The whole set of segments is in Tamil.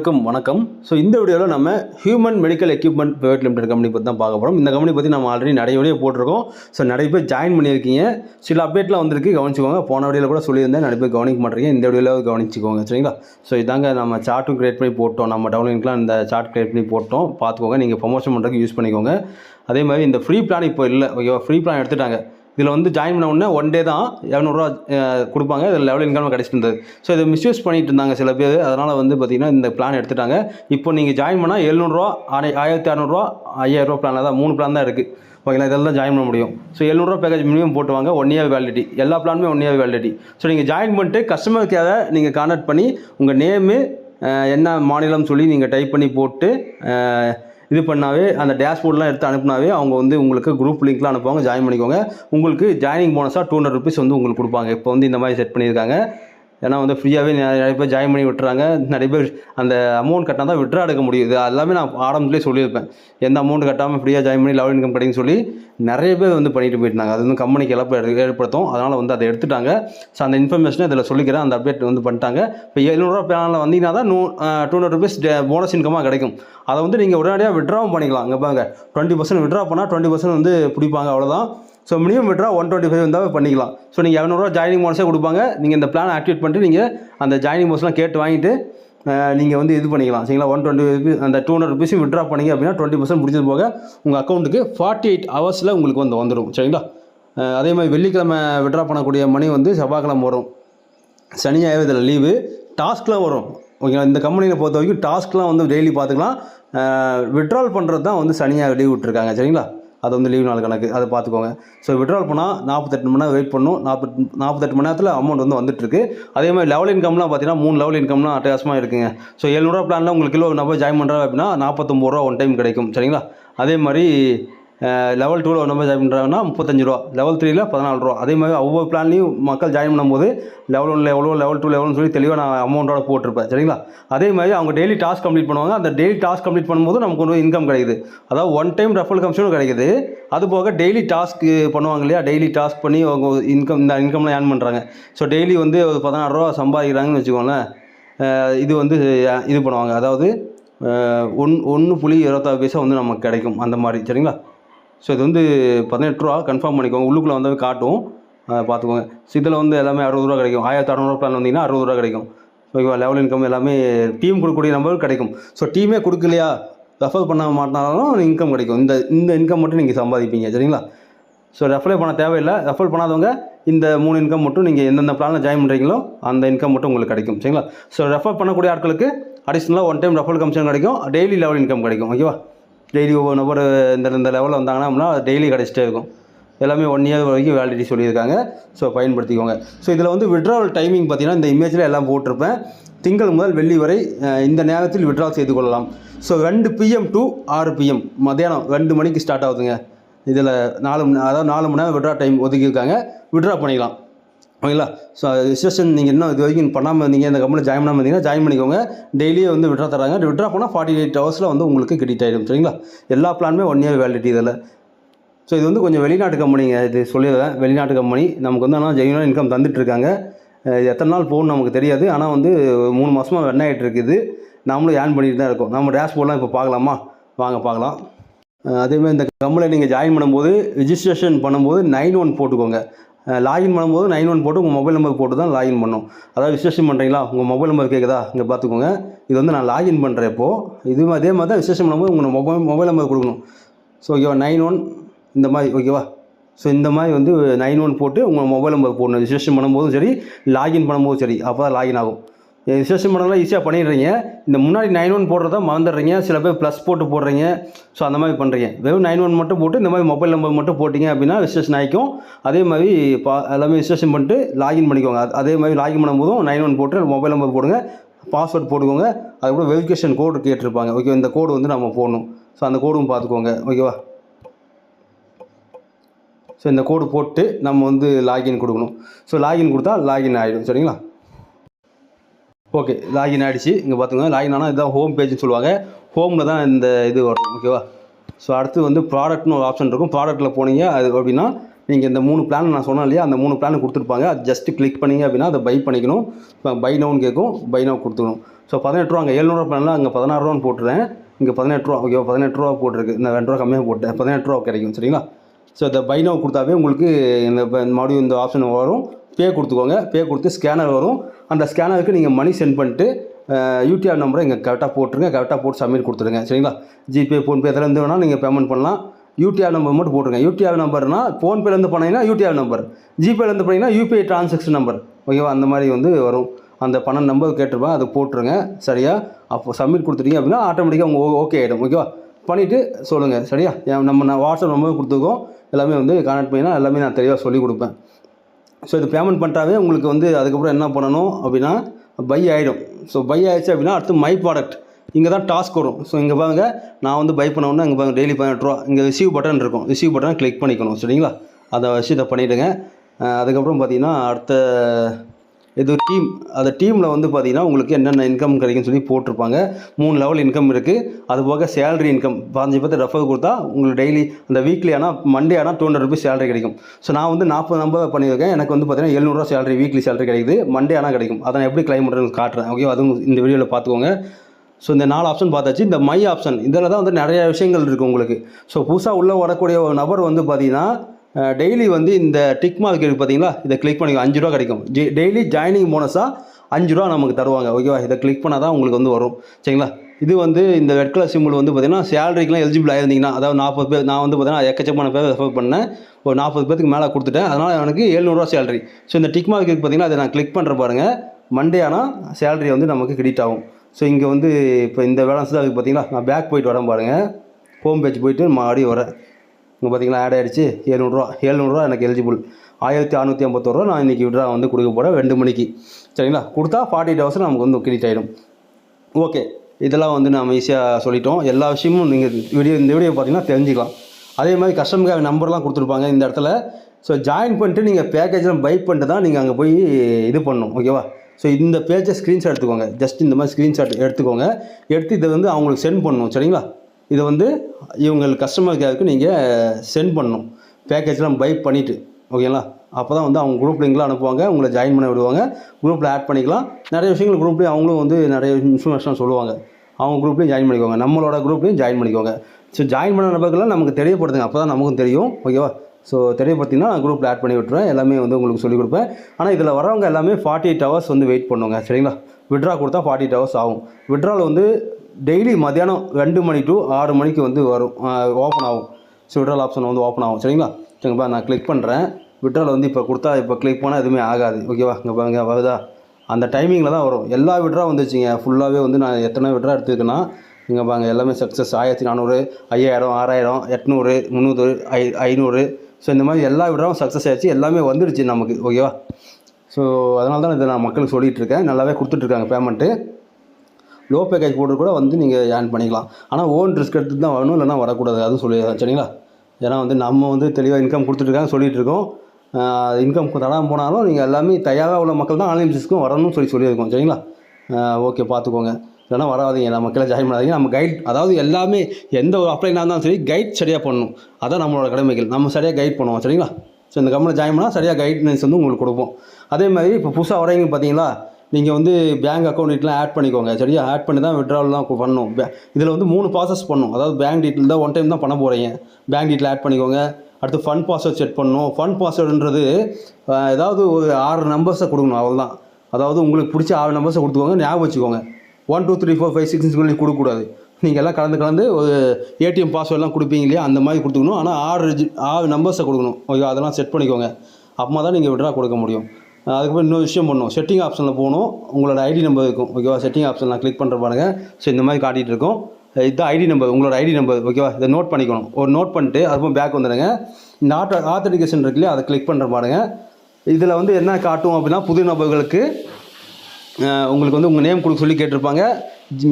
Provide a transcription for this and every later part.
வணக்கம் வணக்கம். ஸோ இந்த வீடியோவில் நம்ம human medical equipment private limited company பற்றி தான் பார்க்க போகிறோம் இந்த கம்பெனி பற்றி நம்ம ஆல்ரெடி நிறைய வீடியோ போட்டிருக்கோம். ஸோ நிறைய பேர் ஜாயின் பண்ணியிருக்கீங்க. சில அப்டேட்லாம் வந்திருக்கு. கவனிச்சுக்கோங்க. போன வீடியோவில் கூட சொல்லியிருந்தேன். நிறைய பேர் கவனிக்க மாட்டேங்க. இந்த வீடியோவில் கவனிச்சிக்கோங்க. சரிங்களா? ஸோ இதாங்க நம்ம சார்ட்டும் கிரியேட் பண்ணி போட்டோம். நம்ம டவுன்லைன்க்குலாம் இந்த சார்ட் கிரியேட் பண்ணி போட்டோம். பார்த்துக்கோங்க. நீங்கள் ப்ரொமோஷன் பண்ணுறதுக்கு யூஸ் பண்ணிக்கோங்க. அதே மாதிரி இந்த ஃப்ரீ பிளான் இப்போ இல்லை. ஓகேவா ஃப்ரீ பிளான் எடுத்துட்டாங்க. இதில் வந்து ஜாயின் பண்ண உடனே ஒன் டே தான் இரநூறுவா கொடுப்பாங்க. இதில் லெவல் இன்கம் கிடச்சிருந்தது ஸோ இதை மிஸ்யூஸ் பண்ணிட்டு இருந்தாங்க சில பேர். அதனால் வந்து பார்த்திங்கன்னா இந்த பிளான் எடுத்துட்டாங்க. இப்போ நீங்கள் ஜாயின் பண்ணால் எழுநூறுவா ஆயிர ஆயிரத்தி அறநூறுவா ஐயாயிரரூவா பிளான் தான் மூணு பிளான் தான் இருக்குது ஓகேங்களா? இதெல்லாம் ஜாயின் பண்ண முடியும். ஸோ எழுநூறுவா பேக்கேஜ் மினிமம் போட்டுவாங்க. ஒன் இயர் வேலிடிட்டி எல்லா பிளானுமே ஒன் இயர் வேலிடிட்டி ஸோ நீங்கள் ஜாயின் பண்ணிட்டு கஸ்டமர் கேரை நீங்கள் கான்டாக்ட் பண்ணி உங்கள் நேமு என்ன மாநிலம் சொல்லி நீங்கள் டைப் பண்ணி போட்டு இது பண்ணாவே அந்த டேஷ்போர்ட்லாம் எடுத்து அனுப்புனாவே அவங்க வந்து உங்களுக்கு குரூப் லிங்க்லாம் அனுப்புவாங்க ஜாயின் பண்ணிக்கோங்க. உங்களுக்கு ஜாயினிங் போனஸாக டூ ஹண்ட்ரட் ருபீஸ் வந்து உங்களுக்கு கொடுப்பாங்க. இப்போ வந்து இந்த மாதிரி செட் பண்ணியிருக்காங்க. ஏன்னா வந்து ஃப்ரீயாகவே நிறைய பேர் ஜாயின் பண்ணி விட்டுறாங்க. நிறைய பேர் அந்த அமௌண்ட் கட்டினா தான் விட்ரா எடுக்க முடியுது. எல்லாமே நான் ஆரம்பத்துலேயே சொல்லியிருப்பேன். எந்த அமௌண்ட் கட்டாமல் ஃப்ரீயாக ஜாயின் பண்ணி லெவல் இன்கம் கிடைக்குன்னு சொல்லி நிறைய பேர் வந்து பண்ணிட்டு போயிட்டாங்க அது வந்து கம்பெனிக்கு இழப்பு ஏற்படுத்தும். அதனால் வந்து அதை எடுத்துட்டாங்க. ஸோ அந்த இன்ஃபர்மேஷனை இதில் சொல்லிக்கிறேன். அந்த அப்டேட் வந்து பண்ணிட்டாங்க. இப்போ எழுநூறுவா பிளானில் வந்தீங்கன்னா தான் நூ டூ ஹண்ட்ரட் ருபீஸ் போனஸ் இன்கமாக கிடைக்கும். அதை வந்து நீங்கள் உடனடியாக விட்ராவும் பண்ணிக்கலாம். அங்கே பாருங்க. டுவெண்ட்டி பர்சன்ட் விட்ரா பண்ணால் டுவெண்ட்டி பர்சன்ட் வந்து பிடிப்பாங்க. அவ்வளோதான் so minimum withdraw one twenty five இருந்தால் பண்ணிக்கலாம் ஸோ நீங்கள் இரநூறுவா ஜாயினிங் போனஸே கொடுப்பாங்க. நீங்கள் இந்த பிளான் ஆக்டிவேட் பண்ணிட்டு நீங்கள் அந்த ஜாயினிங் போனஸ்லாம் கேட்டு வாங்கிட்டு நீங்கள் வந்து இது பண்ணிக்கலாம். சரிங்களா? ஒன் டுவெண்ட்டி ருபீஸ் அந்த டூ ஹண்ட்ரட் ருபீஸும் விட்ரா பண்ணீங்க அப்படின்னா டுவெண்ட்டி பர்சன்ட் பிடிச்சது போக உங்கள் அக்கௌண்ட்டுக்கு ஃபார்ட்டி எயிட் ஹவர்ஸில் உங்களுக்கு வந்து வந்துடும் சரிங்களா? அதே மாதிரி வெள்ளிக்கிழமை விட்ரா பண்ணக்கூடிய மணி வந்து செவ்வாய்க்கிழமை வரும். சனி ஞாயிறு இதில் லீவு டாஸ்க்லாம் வரும். ஓகேங்களா? இந்த கம்பெனியில் பொறுத்த வரைக்கும் டாஸ்க்லாம் வந்து டெய்லி பார்த்துக்கலாம். விட்ரால் பண்ணுறது தான் வந்து சனியாக லீவ் விட்டுருக்காங்க. சரிங்களா? அது வந்து லீவ் நாள் கணக்கு அதை பார்த்துக்கோங்க. ஸோ விட்ரால் பண்ணால் நாற்பத்தெட்டு மணி நேரம் வெயிட் பண்ணும். நாற்பத் நாற்பத்தெட்டு மணி நேரத்தில் அமௌண்ட் வந்து வந்துட்டுருக்கு. அதே மாதிரி லெவல் இன்கம்லாம் பார்த்தீங்கன்னா மூணு லெவல் இன்கம்லாம் அட்டகாசமாக இருக்குங்க. ஸோ எழுநூறுவா பிளானில் உங்களுக்கு கிலோ நம்ம ஜாயின் பண்ணுறோம் அப்படின்னா நாற்பத்தொம்பது ரூபா ஒன் டைம் கிடைக்கும். சரிங்களா? அதே மாதிரி லெவல் டூவில் நம்ம ஜாயின் பண்ணுறாங்கன்னா முப்பத்தஞ்சு ரூபா. லெவல் த்ரீயில் பதினாலு ரூபா. அதே மாதிரி ஒவ்வொரு பிளான்லையும் மக்கள் ஜாயின் பண்ணும்போது level one level level two லெவல்னு சொல்லி தெளிவாக நான் அமௌண்ட்டோட போட்டிருப்பேன். சரிங்களா? அதே மாதிரி அவங்க டெய்லி டாஸ்க் கம்ப்ளீட் பண்ணுவாங்க. அந்த டெய்லி டாஸ்க் கம்ப்ளீட் பண்ணும்போது நமக்கு ஒரு இன்கம் கிடைக்குது. அதாவது ஒன் டைம் ரெஃபல் கமிஷனும் கிடைக்குது. அது போக டெய்லி டாஸ்க் பண்ணுவாங்க இல்லையா? டெய்லி டாஸ்க் பண்ணி அவங்க இன்கம் இந்த இன்கம்லாம் ஏர்ன் பண்ணுறாங்க ஸோ டெய்லி வந்து ஒரு பதினாறு ரூபா சம்பாதிக்கிறாங்கன்னு வச்சுக்கோங்களேன். இது வந்து இது பண்ணுவாங்க. அதாவது ஒன் ஒன்று புள்ளி இருபத்தாறு பைசா வந்து நமக்கு கிடைக்கும். அந்த மாதிரி. சரிங்களா? ஸோ இது வந்து பதினெட்டு ரூபா கன்ஃபார்ம் பண்ணிக்கோங்க. உள்ளுக்குள்ளே வந்து காட்டும். பார்த்துக்கோங்க. ஸோ இதில் வந்து எல்லாமே அறுபது ரூபா கிடைக்கும். ஆயிரத்தி அறநூறுவா பிளான் வந்தீங்கன்னா அறுபது ரூபா கிடைக்கும். ஓகேவா லெவல் இன்கம் எல்லாமே டீம் கொடுக்கக்கூடிய நம்பர் கிடைக்கும். ஸோ டீமே கொடுக்கலையா? ரெஃபர் பண்ண மாட்டினாலும் இன்கம் கிடைக்கும். இந்த இந்த இன்கம் மட்டும் நீங்கள் சம்பாதிப்பீங்க. சரிங்களா? ஸோ ரெஃபரே பண்ண தேவையில்லை. ரெஃபர் பண்ணாதவங்க இந்த மூணு இன்கம் மட்டும் நீங்கள் எந்தெந்த பிளானில் ஜாயின் பண்ணுறீங்களோ அந்த இன்கம் மட்டும் உங்களுக்கு கிடைக்கும். சரிங்களா? ஸோ ரெஃபர் பண்ணக்கூடிய ஆட்களுக்கு அடிஷ்னலாக ஒன் டைம் ரெஃபர் கமிஷன் கிடைக்கும். டெய்லி லெவல் இன்கம் கிடைக்கும். ஓகேவா டெய்லி ஒவ்வொரு நபர் இந்த இந்த லெவலில் வந்தாங்கன்னா அப்படின்னா டெய்லி கிடச்சிட்டே இருக்கும். எல்லாமே ஒன் இயர் வரைக்கும் வேலிடிட்டி சொல்லியிருக்காங்க. ஸோ பயன்படுத்திக்கோங்க. ஸோ இதில் வந்து விட்ராவல் டைமிங் பார்த்தீங்கன்னா இந்த இமேஜில் எல்லாம் போட்டிருப்பேன். திங்கள் முதல் வெள்ளி வரை இந்த நேரத்தில் விட்ரா செய்து கொள்ளலாம். ஸோ ரெண்டு பிஎம் டு ஆறு பிஎம் மத்தியானம் ரெண்டு மணிக்கு ஸ்டார்ட் ஆகுதுங்க. இதில் நாலு மணி அதாவது நாலு மணி நேரம் விட்ரா டைம் ஒதுக்கியிருக்காங்க. விட்ரா பண்ணிக்கலாம். ஓகேங்களா? ஸோ ரிஜிஸ்ட்ரேஷன் நீங்கள் இன்னும் இது வரைக்கும் பண்ணாமல் இருந்தீங்க இந்த கம்பெனி ஜாயின் பண்ணாமல் இருந்தீங்கன்னா ஜாயின் பண்ணிக்கோங்க. டெய்லியே வந்து விட்ரா தராங்க விட்ரா பண்ணால் ஃபார்ட்டி எயிட் ஹவர்ஸில் வந்து உங்களுக்கு கிரெடிட் ஆகிடும் சரிங்களா? எல்லா பிளானுமே ஒன் இயர் வேலிடிட்டி இதில். ஸோ இது வந்து கொஞ்சம் வெளிநாட்டு கம்பெனிங்க இது சொல்லிடுறேன். வெளிநாட்டு கம்பெனி நமக்கு வந்து ஆனால் ஜெயினாக இன்கம் தந்துட்டுருக்காங்க எத்தனை நாள் போகணும் நமக்கு தெரியாது. ஆனால் வந்து மூணு மாதமாக ரன் ஆகிட்டு இருக்குது. நாமளும் ஏர்ன் பண்ணிட்டு தான் இருக்கோம். நம்ம டேஷ்போர்ட்லாம் இப்போ பார்க்கலாமா? வாங்க பார்க்கலாம். அதேமாதிரி இந்த கம்பெனியில் நீங்கள் ஜாயின் பண்ணும்போது ரிஜிஸ்ட்ரேஷன் பண்ணும்போது நைன் ஒன் போட்டுக்கோங்க. லாகின் பண்ணும்போது நைன் ஒன் போட்டு உங்கள் மொபைல் நம்பர் போட்டு தான் லாகின் பண்ணும். அதாவது விசேஷம் பண்ணுறீங்களா உங்கள் மொபைல் நம்பர் கேட்குதா இங்கே பார்த்துக்கோங்க இது வந்து நான் லாகின் பண்ணுறப்போ இது அதே மாதிரி தான் விசேஷம் பண்ணும்போது உங்கள் மொபைல் மொபைல் நம்பர் கொடுக்கணும். ஸோ ஓகேவா நைன் ஒன் இந்த மாதிரி ஓகேவா ஸோ இந்த மாதிரி வந்து நைன் ஒன் போட்டு உங்கள் மொபைல் நம்பர் போடணும். ரிஜிஸ்ட்ரேஷன் பண்ணும்போதும் சரி லாகின் பண்ணும்போதும் சரி அப்போ தான் லாகின் ஆகும். ரிஜிஸ்ட்ரேஷன் பண்ணலாம் ஈஸியாக பண்ணிடுறீங்க. இந்த முன்னாடி நைன் ஒன் போடுறத மறந்துடுறீங்க. சில பேர் ப்ளஸ் போட்டு போடுறீங்க. ஸோ அந்த மாதிரி பண்ணுறீங்க வெறும் நைன் ஒன் மட்டும் போட்டு இந்த மாதிரி மொபைல் நம்பர் மட்டும் போட்டிங்க அப்படின்னா விசேஷன் ஆகிக்கும் அதே மாதிரி பா எல்லாமே விசேஷன் பண்ணிட்டு லாகின் பண்ணிக்கோங்க. அதே மாதிரி லாகின் பண்ணும்போதும் நைன் ஒன் போட்டு மொபைல் நம்பர் போடுங்க. பாஸ்வேர்ட் போட்டுக்கோங்க. அதுக்கப்புறம் வெரிஃபிகேஷன் கோடு கேட்டிருப்பாங்க. ஓகே இந்த கோடு வந்து நம்ம போடணும். ஸோ அந்த கோடும் பார்த்துக்கோங்க. ஓகேவா ஸோ இந்த கோடு போட்டு நம்ம வந்து லாகின் கொடுக்கணும். ஸோ லாகின் கொடுத்தா லாகின் ஆகிடும் சரிங்களா? ஓகே லாகின் ஆகிடுச்சு இங்கே பார்த்துக்கோங்க லாகின் ஆனால் இதுதான் ஹோம் பேஜ்னு சொல்லுவாங்க. ஹோமில் தான் இந்த இது வரும் ஓகேவா ஸோ அடுத்து வந்து ப்ராடக்ட்னு ஒரு ஆப்ஷன் இருக்கும். ப்ராடக்ட்டில் போனீங்க அது அப்படின்னா நீங்கள் இந்த மூணு பிளான் நான் சொன்னேன் இல்லையா அந்த மூணு பிளான் கொடுத்துருப்பாங்க. அது ஜஸ்ட்டு கிளிக் பண்ணிங்க அப்படின்னா அதை பை பண்ணிக்கணும். இப்போ பை நவுன்னு கேட்கும் பை நோ கொடுத்துக்கணும். ஸோ பதினெட்டு ரூபா அங்கே ஏழ்நூறுவா பிளானில் அங்கே பதினாறுரூவான்னு போட்டுறேன் இங்கே பதினெட்டு ரூபா ஓகேவா பதினெட்டு ரூபா போட்டிருக்கு. இந்த ரெண்டு ரூபா கம்மியாக போட்டேன். பதினெட்டு ரூபா கிடைக்கும் சரிங்களா? ஸோ இந்த பை நவ் கொடுத்தாவே உங்களுக்கு இந்த மறுபடியும் இந்த ஆப்ஷன் வரும். பே கொடுத்துக்கோங்க. பே கொடுத்து ஸ்கேனர் வரும். அந்த ஸ்கேனருக்கு நீங்கள் மணி சென்ட் பண்ணிட்டு யூடிஆர் நம்பரை இங்கே கரெக்டாக போட்டுருங்க. கரெக்டாக போட்டு சப்மிட் கொடுத்துருங்க சரிங்களா? ஜிபே ஃபோன்பே இதில் இருந்து வேணால் நீங்கள் பேமெண்ட் பண்ணலாம். யூடிஆர் நம்பர் மட்டும் போட்டுருங்க. யூடிஆர் நம்பர்னா ஃபோன்பேலேருந்து பண்ணிங்கன்னா யூடிஆர் நம்பர் ஜிபேலேருந்து பண்ணிங்கன்னா யூபிஐ டிரான்சாக்ஷன் நம்பர் ஓகேவா? அந்த மாதிரி வந்து வரும். அந்த பன்னெண்டு நம்பர் கேட்டிருப்பேன் அதை போட்டுருங்க. சரியா? அப்போ சப்மிட் கொடுத்துட்டீங்க அப்படின்னா ஆட்டோமேட்டிக்காக உங்கள் ஓகே ஆகிடும் ஓகேவா? பண்ணிவிட்டு சொல்லுங்கள் சரியா? என் நம்ம நான் வாட்ஸ்அப் நம்பர் கொடுத்துருக்கோம். எல்லாமே வந்து கான்டாக்ட் பண்ணினா எல்லாமே நான் தெளிவாக சொல்லிக் கொடுப்பேன். ஸோ இது பேமெண்ட் பண்ணிட்டாவே உங்களுக்கு வந்து அதுக்கப்புறம் என்ன பண்ணணும் அப்படின்னா பை ஆகிடும் ஸோ பை ஆகிடுச்சு அப்படின்னா அடுத்து மை ப்ராடக்ட் இங்கே தான் டாஸ்க் வரும். ஸோ இங்கே பாருங்க நான் வந்து பை பண்ண இங்கே பாருங்க டெய்லி பதினெட்டு ரூபா. இங்கே ரிசீவ் பட்டன் இருக்கும். ரிசீவ் பட்டன் கிளிக் பண்ணிக்கணும். சரிங்களா? அதை விஷயத்தை பண்ணிவிடுங்க அதுக்கப்புறம் பார்த்தீங்கன்னா அடுத்த இது டீம் அந்த டீமில் வந்து பார்த்தீங்கன்னா உங்களுக்கு என்னென்ன இன்கம் கிடைக்கும்னு சொல்லி போட்டிருப்பாங்க. மூணு லெவல் இன்கம் இருக்குது அது போக சேலரி இன்கம் பாஞ்சு பத்து ரெஃபர் கொடுத்தா உங்களுக்கு டெய்லி அந்த வீக்லி ஆனால் மண்டே ஆனால் டூ ஹண்ட்ரட் ருபீஸ் சேலரி கிடைக்கும். ஸோ நான் வந்து நாற்பது நம்பர் பண்ணியிருக்கேன். எனக்கு வந்து பார்த்தீங்கன்னா எழுநூறுவா சேலரி வீக்லி சேலரி கிடைக்குது. மண்டே ஆனால் கிடைக்கும். அதை எப்படி கிளைம் பண்ணுறேன்னு காட்டுறேன். ஓகே அதுவும் இந்த வீடியோவில் பார்த்துக்கோங்க. ஸோ இந்த நாலு ஆப்ஷன் பார்த்தாச்சு. இந்த மை ஆப்ஷன் இதில் தான் வந்து நிறைய விஷயங்கள் இருக்குது உங்களுக்கு. ஸோ புதுசாக உள்ளே வரக்கூடிய ஒரு நபர் வந்து பார்த்தீங்கன்னா டெய்லி வந்து இந்த டிக் மார்க் இருக்குது பார்த்தீங்களா? இதை கிளிக் பண்ணி அஞ்சு ரூபா கிடைக்கும். டெய்லி ஜாயினிங் போனஸாக அஞ்சு ரூபா நமக்கு தருவாங்க. ஓகேவா இதை கிளிக் பண்ணால் தான் உங்களுக்கு வந்து வரும். சரிங்களா? இது வந்து இந்த ரெட் கலர் சிம்பிள் வந்து பார்த்திங்கன்னா சேலரிக்கெலாம் எலிஜிபிள் ஆயிருந்தீங்கன்னா அதாவது நாற்பது பேர் நான் வந்து பார்த்தீங்கன்னா எக்கச்சக்கமான பேர் ரெஃபர் பண்ணேன். ஒரு நாற்பது பேருக்கு மேலே கொடுத்துட்டேன். அதனால் எனக்கு எழுநூறுவா சேலரி ஸோ இந்த டிக் மார்க் பார்த்தீங்கன்னா அதை நான் கிளிக் பண்ணுற பாருங்கள் மண்டே ஆனால் சேலரி வந்து நமக்கு கிரெடிட் ஆகும். ஸோ இங்கே வந்து இப்போ இந்த பேலன்ஸ் தான் இருக்குது பார்த்தீங்களா? நான் பேக் போயிட்டு வரேன் பாருங்கள் ஹோம் பேஜ் போயிட்டு மாடி வரேன். இங்கே பார்த்தீங்கன்னா ஆட் ஆகிடுச்சு ஏழ்நூறுரூவா ஏழ்நூறுரூவா எனக்கு எலிஜிபிள் ஆயிரத்தி அறநூற்றி ஐம்பத்தோருவா நான் இன்றைக்கி விட்ரா வந்து கொடுக்க போகிறேன் ரெண்டு மணிக்கு. சரிங்களா? கொடுத்தா ஃபார்ட்டி எயிட் ஹவர்ஸ் நமக்கு வந்து கிரெடிட் ஆகிடும் ஓகே இதெல்லாம் வந்து நம்ம ஈஸியாக சொல்லிட்டோம். எல்லா விஷயமும் நீங்கள் வீடியோ இந்த வீடியோ பார்த்தீங்கன்னா தெரிஞ்சுக்கலாம். அதே மாதிரி கஸ்டமர் நம்பர்லாம் கொடுத்துருப்பாங்க இந்த இடத்துல. ஸோ ஜாயின் பண்ணிட்டு நீங்கள் பேக்கேஜ்லாம் பை பண்ணிட்டு தான் நீங்கள் அங்கே போய் இது பண்ணணும். ஓகேவா ஸோ இந்த பேஜை ஸ்க்ரீன்ஷாட் எடுத்துக்கோங்க. ஜஸ்ட் இந்த மாதிரி ஸ்க்ரீன்ஷாட் எடுத்துக்கோங்க. எடுத்து இதை வந்து அவங்களுக்கு சென்ட் பண்ணணும். சரிங்களா? இதை வந்து இவங்க கஸ்டமர் கேருக்கு நீங்கள் சென்ட் பண்ணணும். பேக்கேஜ்லாம் பை பண்ணிவிட்டு ஓகேங்களா அப்போ தான் வந்து அவங்க குரூப் லிங்க்லாம் அனுப்புவாங்க உங்களை ஜாயின் பண்ண விடுவாங்க. குரூப்பில் ஆட் பண்ணிக்கலாம். நிறைய விஷயங்கள் குரூப்லேயும் அவங்களும் வந்து நிறைய இன்ஃபர்மேஷன் சொல்லுவாங்க. அவங்க குரூப்லேயும் ஜாயின் பண்ணிக்கோங்க. நம்மளோட குரூப்லேயும் ஜாயின் பண்ணிக்கோங்க. ஸோ ஜாயின் பண்ண நபர்கள்லாம் நமக்கு தெரியப்படுத்துங்க. அப்போ தான் நமக்கும் தெரியும் ஓகேவா ஸோ தெரியப்படுத்தினா நான் குரூப்பில் ஆட் பண்ணி விட்டுருவேன் எல்லாமே வந்து உங்களுக்கு சொல்லிக் கொடுப்பேன். ஆனால் இதில் வரவங்க எல்லாமே ஃபார்ட்டி எயிட் ஹவர்ஸ் வந்து வெயிட் பண்ணுவாங்க சரிங்களா? விட்ரா கொடுத்தா ஃபார்ட்டி எயிட் ஹவர்ஸ் ஆகும். விட்ராவில் வந்து டெய்லி மத்தியானம் ரெண்டு மணி டு ஆறு மணிக்கு வந்து வரும். ஓப்பன் ஆகும். ஸோ விட்ரால் ஆப்ஷன் வந்து ஓப்பன் ஆகும். சரிங்களா? சரிங்கப்பா நான் கிளிக் பண்ணுறேன் விட்ரால் வந்து இப்போ கொடுத்தா இப்போ கிளிக் பண்ணால் எதுவுமே ஆகாது. ஓகேவா இங்கே பாருங்க வருதா? அந்த டைமிங்கில் தான் வரும். எல்லா விட்ரா வந்துச்சுங்க. ஃபுல்லாகவே வந்து நான் எத்தனை விட்ரா எடுத்துருக்கேன்னா இங்கே பாருங்க எல்லாமே சக்ஸஸ் ஆயிரத்தி நானூறு ஐயாயிரம் ஆறாயிரம் எட்நூறு முந்நூறு ஐ ஐநூறு. ஸோ இந்த மாதிரி எல்லா விட்ராவும் சக்ஸஸ் ஆயிடுச்சு. எல்லாமே வந்துடுச்சு நமக்கு. ஓகேவா ஸோ அதனால தான் இதை நான் மக்களுக்கு சொல்லிகிட்டு இருக்கேன். நல்லாவே கொடுத்துட்ருக்காங்க பேமெண்ட்டு லோ பேக்கேஜ் போட்டு கூட வந்து நீங்கள் ஏர்ன் பண்ணிக்கலாம். ஆனால் ஓன் ரிஸ்க் எடுத்து தான் வரணும் இல்லைனா வரக்கூடாது. அதுவும் சொல்லி சரிங்களா? ஏன்னா வந்து நம்ம வந்து தெளிவாக இன்கம் கொடுத்துட்ருக்காங்க சொல்லிகிட்டு இருக்கோம். இன்கம் தராமல் போனாலும் நீங்கள் எல்லாமே தயாராக உள்ள மக்கள் தான் ஆன்லைன் பிஸ்னஸ்க்கும் வரணும்னு சொல்லி சொல்லியிருக்கோம் சரிங்களா? ஓகே பார்த்துக்கோங்க. இல்லைனா வராதிங்க. நம்ம கீழே ஜாயின் பண்ணாதீங்க. நம்ம கைட் அதாவது எல்லாமே எந்த ஒரு அப்ளைனாக இருந்தாலும் சரி கைட் சரியாக பண்ணணும். அதான் நம்மளோட கடமைகள். நம்ம சரியாக கைட் பண்ணுவோம் சரிங்களா? ஸோ இந்த கம்பெனியில் ஜாயின் பண்ணால் சரியாக கைட்னஸ் வந்து உங்களுக்கு கொடுப்போம். அதே மாதிரி இப்போ புதுசாக வரீங்க பார்த்தீங்களா? நீங்கள் வந்து பேங்க் அக்கௌண்ட் டீட்டெலாம் ஆட் பண்ணிக்கோங்க சரியா? ஆட் பண்ணி தான் விட்ராவல்லாம் பண்ணணும். இதில் வந்து மூணு ப்ராசஸ் பண்ணணும். அதாவது பேங்க் டீட்டெயில் தான் ஒன் டைம் தான் பண்ண போகிறீங்க பேங்க் டீட்டெயில் ஆட் பண்ணிக்கோங்க. அடுத்து ஃபண்ட் பாஸ்வேர்ட் செட் பண்ணணும். ஃபண்ட் பாஸ்வேர்டுன்றது ஏதாவது ஒரு ஆறு நம்பர்ஸை கொடுக்கணும் அவ்வளோதான் அதாவது உங்களுக்கு பிடிச்ச ஆறு நம்பர்ஸை கொடுத்துக்கோங்க ஞாபகம் வச்சுக்கோங்க. One two three four five six நீங்கள் கொடுக்கக்கூடாது நீங்கள் எல்லாம் கலந்து கலந்து ஒரு ஏடிஎம் பாஸ்வேர்ட்லாம் கொடுப்பீங்க இல்லையா? அந்த மாதிரி கொடுத்துக்கணும். ஆனால் ஆறு ஆறு நம்பர்ஸை கொடுக்கணும். ஓகே அதெல்லாம் செட் பண்ணிக்கோங்க. அப்போ தான் நீங்கள் விட்ரா கொடுக்க முடியும். அதுக்கப்புறம் இன்னொரு விஷயம் பண்ணணும். செட்டிங் ஆப்ஷனில் போகணும். உங்களோட ஐடி நம்பர் இருக்கும். ஓகேவா செட்டிங் ஆப்ஷன் நான் கிளிக் பண்ணுற பாருங்க. ஸோ இந்த மாதிரி காட்டிகிட்டு இருக்கோம். இதுதான் ஐடி நம்பர் உங்களோட ஐடி நம்பர் ஓகேவா இதை நோட் பண்ணிக்கணும். ஒரு நோட் பண்ணிட்டு அதுக்கப்புறம் பேக் வந்துடுங்க. இந்த ஆட்டோ ஆத்தன்டிகேஷன் இருக்குல்லையா அதை கிளிக் பண்ணுற பாருங்க. இதில் வந்து என்ன காட்டும் அப்படின்னா புது நபர்களுக்கு உங்களுக்கு வந்து உங்கள் நேம் கொடுக்க சொல்லி கேட்டிருப்பாங்க.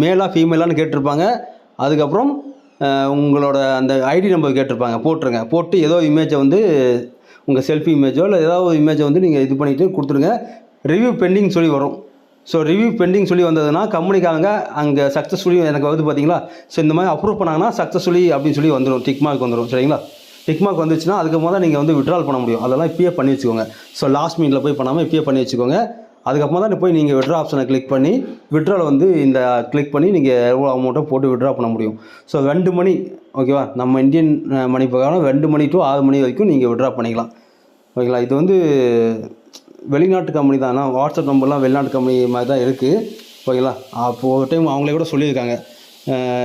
மேலாக ஃபீமேலான்னு கேட்டிருப்பாங்க. அதுக்கப்புறம் உங்களோட அந்த ஐடி நம்பர் கேட்டிருப்பாங்க. போட்டுருங்க. போட்டு ஏதோ இமேஜை வந்து உங்கள் செல்ஃபி இமேஜோ இல்லை ஏதாவது ஒரு இமேஜை வந்து நீங்கள் இது பண்ணிவிட்டு கொடுத்துருங்க. ரிவ்யூ பெண்டிங் சொல்லி வரும். ஸோ ரிவ்யூ பெண்டிங் சொல்லி வந்ததுன்னா கம்பெனிக்காரங்க அங்கே சக்ஸஸ்ஃபுல்லி எனக்கு வந்து பார்த்தீங்களா ஸோ இந்த மாதிரி அப்ரூவ் பண்ணாங்கன்னா சக்ஸஸ்ஃபுல்லி அப்படின்னு சொல்லி வந்துடும் டிக் மார்க் வந்துடும் சரிங்களா? டிக் மார்க் வந்துச்சுன்னா அதுக்கு முதல்ல நீங்கள் வந்து விட்ரால் பண்ண முடியும். அதெல்லாம் இப்பயே பண்ணி வச்சுக்கோங்க. ஸோ லாஸ்ட் மினிட்ல போய் பண்ணாமல் இப்பயே பண்ணி வச்சுக்கோங்க. அதுக்கப்புறமா தான் போய் நீங்கள் விட்ரா ஆப்ஷனை கிளிக் பண்ணி விட்ரால் வந்து இந்த கிளிக் பண்ணி நீங்கள் எவ்வளோ அமௌண்ட்டை போட்டு விட்ரா பண்ண முடியும். ஸோ ரெண்டு மணி ஓகேவா? நம்ம இந்தியன் மணி பிரகாரம் ரெண்டு மணி டு ஆறு மணி வரைக்கும் நீங்கள் விட்ரா பண்ணிக்கலாம். ஓகேங்களா இது வந்து வெளிநாட்டு கம்பெனி தான். ஆனால் வாட்ஸ்அப் நம்பர்லாம் வெளிநாட்டு கம்பெனி மாதிரி தான் இருக்குது ஓகேங்களா அப்போது ஒரு டைம் அவங்களே கூட சொல்லியிருக்காங்க.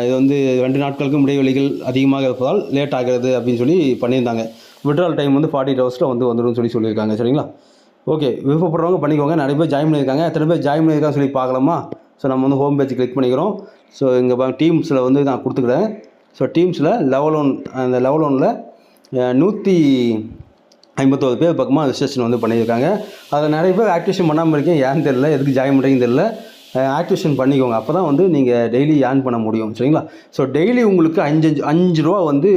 இது வந்து ரெண்டு நாட்களுக்கும் இடைவெளிகள் அதிகமாக இருப்பதால் லேட் ஆகிறது அப்படின்னு சொல்லி பண்ணியிருந்தாங்க. விட்ரால் டைம் வந்து ஃபார்ட்டி ஹவர்ஸில் வந்து வந்துடும் சொல்லி சொல்லியிருக்காங்க. சரிங்களா? ஓகே. விருப்பப்படுறவங்க பண்ணிக்கோங்க. நிறைய பேர் ஜாயின் பண்ணியிருக்காங்க. எத்தனை பேர் ஜாயின் பண்ணியிருக்காங்க சொல்லி பார்க்கலாமா? ஸோ நம்ம வந்து ஹோம் பேஜ் கிளிக் பண்ணிக்கிறோம். ஸோ இங்கே டீம்ஸில் வந்து நான் கொடுத்துக்கிறேன். ஸோ டீம்ஸில் லெவல் ஒன் அந்த லெவல் ஒனில் நூற்றி ஐம்பத்தோரு பேர் பக்கமாக ரிஜிஸ்ட்ரேஷன் வந்து பண்ணியிருக்காங்க. அதில் நிறைய பேர் ஆக்டிவேஷன் பண்ணாமல் இருக்கேன் ஏன்னு தெரியல. எதுக்கு ஜாயின் பண்ணுறீங்கன்னு தெரில ஆக்டிவேஷன் பண்ணிக்கோங்க. அப்போ தான் வந்து நீங்கள் டெய்லி ஏர்ன் பண்ண முடியும். சரிங்களா? ஸோ டெய்லி உங்களுக்கு அஞ்சு அஞ்சு அஞ்சு ரூபா வந்து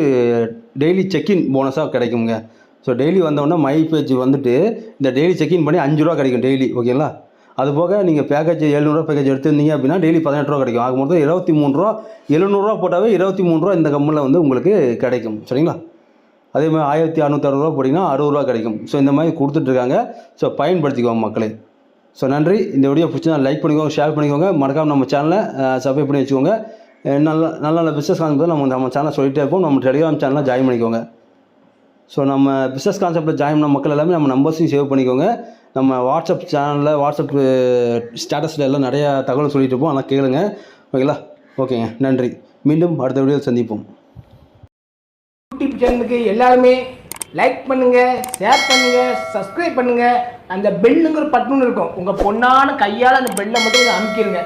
டெய்லி செக்இன் போனஸாக கிடைக்குங்க. ஸோ டெய்லி வந்தோடனே மை பேஜ் வந்துட்டு இந்த டெய்லி செக்இன் பண்ணி அஞ்சு ரூபா கிடைக்கும் டெய்லி ஓகேங்களா அது போக நீங்கள் பேக்கேஜ் எழுநூறுவா பேக்கேஜ் எடுத்திருந்தீங்க அப்படின்னா டெய்லி பதினெட்டு ரூபா கிடைக்கும். ஆக இருபத்தி மூணு ரூபா எழுநூறுவா போட்டாவே இருபத்தி மூணு ரூபா இந்த கம்பெனியில் வந்து உங்களுக்கு கிடைக்கும். சரிங்களா? அதே மாதிரி ஆயிரத்தி அறநூற்றி அறுபது ரூபா போட்டிங்கன்னா அறுபது ரூபா கிடைக்கும். ஸோ இந்த மாதிரி கொடுத்துட்ருக்காங்க. ஸோ பயன்படுத்திக்குவாங்க மக்களே. ஸோ நன்றி. இந்த வீடியோ பிடிச்சா லைக் பண்ணிக்கோங்க ஷேர் பண்ணிக்கோங்க. மறக்காமல் நம்ம சேனலை சப்ஸ்கிரைப் பண்ணி வச்சுக்கோங்க. நல்ல நல்ல நல்ல பிஸ்னஸ் கான்செப்ட் நம்ம நம்ம சேனல் சொல்லிகிட்டே இருப்போம். நம்ம டெலிகிராம் சேனலில் ஜாயின் பண்ணிக்கோங்க. ஸோ நம்ம பிஸ்னஸ் கான்செப்ட்டில் ஜாயின் பண்ண மக்கள் எல்லாமே நம்ம நம்பர்ஸையும் சேவ் பண்ணிக்கோங்க. நம்ம வாட்ஸ்அப் சேனலில் வாட்ஸ்அப் ஸ்டேட்டஸில் எல்லாம் நிறையா தகவல் சொல்லிட்டு இருப்போம் அதெல்லாம் கேளுங்க. ஓகேங்களா ஓகேங்க நன்றி. மீண்டும் அடுத்த வீடியோவில் சந்திப்போம். யூடியூப் சேனலுக்கு எல்லாருமே லைக் பண்ணுங்க ஷேர் பண்ணுங்க சப்ஸ்கிரைப் பண்ணுங்க. அந்த பெல்லுங்கிற பட்டன் இருக்கும். உங்க பொண்ணான கையால் அந்த பெல்லை மட்டும் அமுக்கிடுங்க